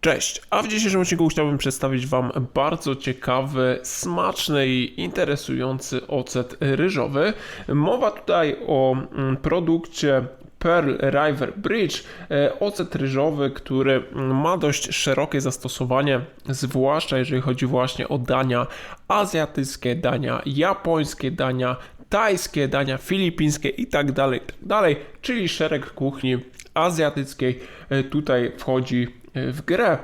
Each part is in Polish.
Cześć, a w dzisiejszym odcinku chciałbym przedstawić Wam bardzo ciekawy, smaczny i interesujący ocet ryżowy. Mowa tutaj o mm, produkcie Pearl River Bridge, e, ocet ryżowy, który mm, ma dość szerokie zastosowanie, zwłaszcza jeżeli chodzi właśnie o dania azjatyckie, dania japońskie, dania tajskie, dania filipińskie i tak tak dalej, czyli szereg kuchni azjatyckiej e, tutaj wchodzi e, w grę.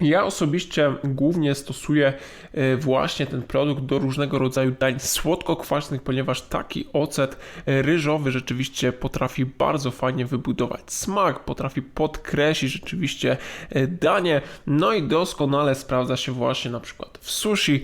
Ja osobiście głównie stosuję e, właśnie ten produkt do różnego rodzaju dań słodko-kwaśnych, ponieważ taki ocet e, ryżowy rzeczywiście potrafi bardzo fajnie wybudować smak, potrafi podkreślić rzeczywiście e, danie, no i doskonale sprawdza się właśnie na przykład w sushi,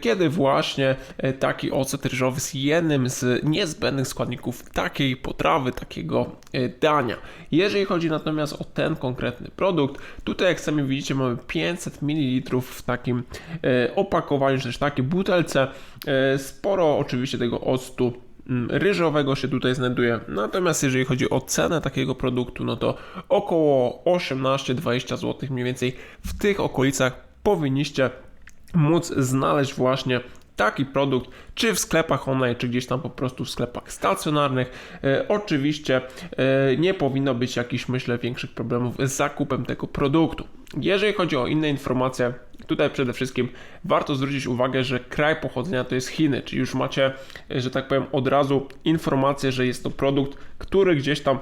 kiedy właśnie taki ocet ryżowy jest jednym z niezbędnych składników takiej potrawy, takiego dania. Jeżeli chodzi natomiast o ten konkretny produkt, tutaj jak sami widzicie mamy 500 ml w takim e, opakowaniu, czy też takiej butelce. E, sporo oczywiście tego octu mm, ryżowego się tutaj znajduje. Natomiast jeżeli chodzi o cenę takiego produktu, no to około 18-20 zł mniej więcej w tych okolicach powinniście móc znaleźć właśnie taki produkt, czy w sklepach online, czy gdzieś tam po prostu w sklepach stacjonarnych. E, oczywiście e, nie powinno być jakichś, myślę, większych problemów z zakupem tego produktu. Jeżeli chodzi o inne informacje, tutaj przede wszystkim warto zwrócić uwagę, że kraj pochodzenia to jest Chiny, czyli już macie, e, że tak powiem, od razu informację, że jest to produkt, który gdzieś tam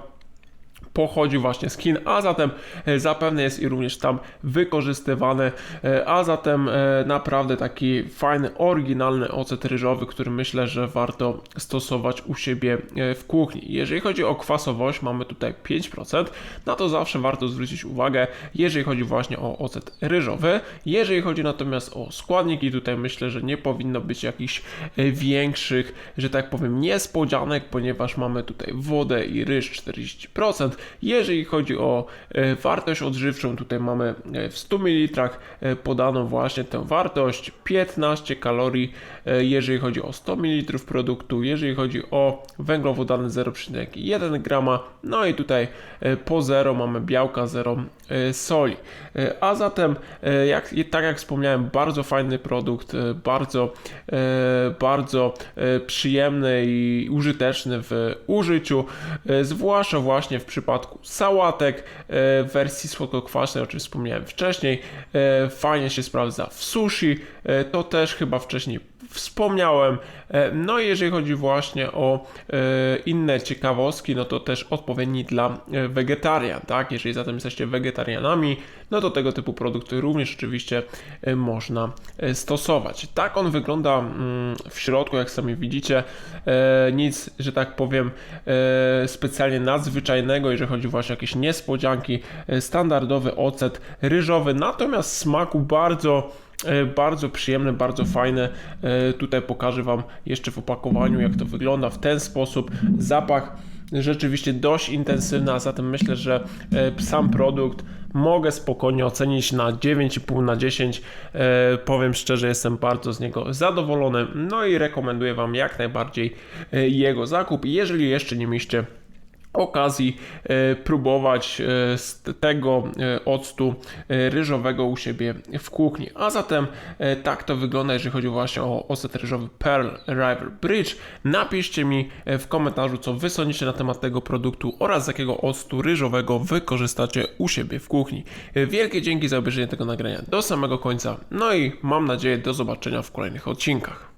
pochodzi właśnie z Chin, a zatem e, zapewne jest i również tam wykorzystywany, e, a zatem e, naprawdę taki fajny, oryginalny ocet ryżowy, który myślę, że warto stosować u siebie w kuchni. Jeżeli chodzi o kwasowość, mamy tutaj 5%, na to zawsze warto zwrócić uwagę, jeżeli chodzi właśnie o ocet ryżowy. Jeżeli chodzi natomiast o składniki, tutaj myślę, że nie powinno być jakichś większych, że tak powiem, niespodzianek, ponieważ mamy tutaj wodę i ryż 40%, jeżeli chodzi o e, wartość odżywczą, tutaj mamy e, w 100 ml e, podaną właśnie tę wartość 15 kalorii, jeżeli chodzi o 100 ml produktu, jeżeli chodzi o węglowodany 0,1 grama, no i tutaj po 0 mamy białka 0 soli. A zatem, jak, tak jak wspomniałem, bardzo fajny produkt, bardzo, bardzo przyjemny i użyteczny w użyciu, zwłaszcza właśnie w przypadku sałatek w wersji słodko-kwaśnej, o czym wspomniałem wcześniej. Fajnie się sprawdza w sushi, to też chyba wcześniej wspomniałem. No i jeżeli chodzi właśnie o inne ciekawostki, no to też odpowiedni dla wegetarian, tak? Jeżeli zatem jesteście wegetarianami, no to tego typu produkty również oczywiście można stosować. Tak on wygląda mm, w środku, jak sami widzicie. Nic, że tak powiem, specjalnie nadzwyczajnego, jeżeli chodzi właśnie o jakieś niespodzianki. Standardowy ocet ryżowy, natomiast smaku bardzo E, bardzo przyjemne, bardzo fajne. E, tutaj pokażę Wam jeszcze w opakowaniu, jak to wygląda w ten sposób. Zapach rzeczywiście dość intensywny, a zatem myślę, że e, sam produkt mogę spokojnie ocenić na 9,5 na 10. Powiem szczerze, jestem bardzo z niego zadowolony. No i rekomenduję Wam jak najbardziej jego zakup. Jeżeli jeszcze nie mieliście okazji e, próbować e, z tego e, octu ryżowego u siebie w kuchni. A zatem tak to wygląda, jeżeli chodzi właśnie o ocet ryżowy Pearl River Bridge. Napiszcie mi w komentarzu, co wy sądzicie na temat tego produktu oraz z jakiego octu ryżowego wykorzystacie u siebie w kuchni. Wielkie dzięki za obejrzenie tego nagrania do samego końca. No i mam nadzieję do zobaczenia w kolejnych odcinkach.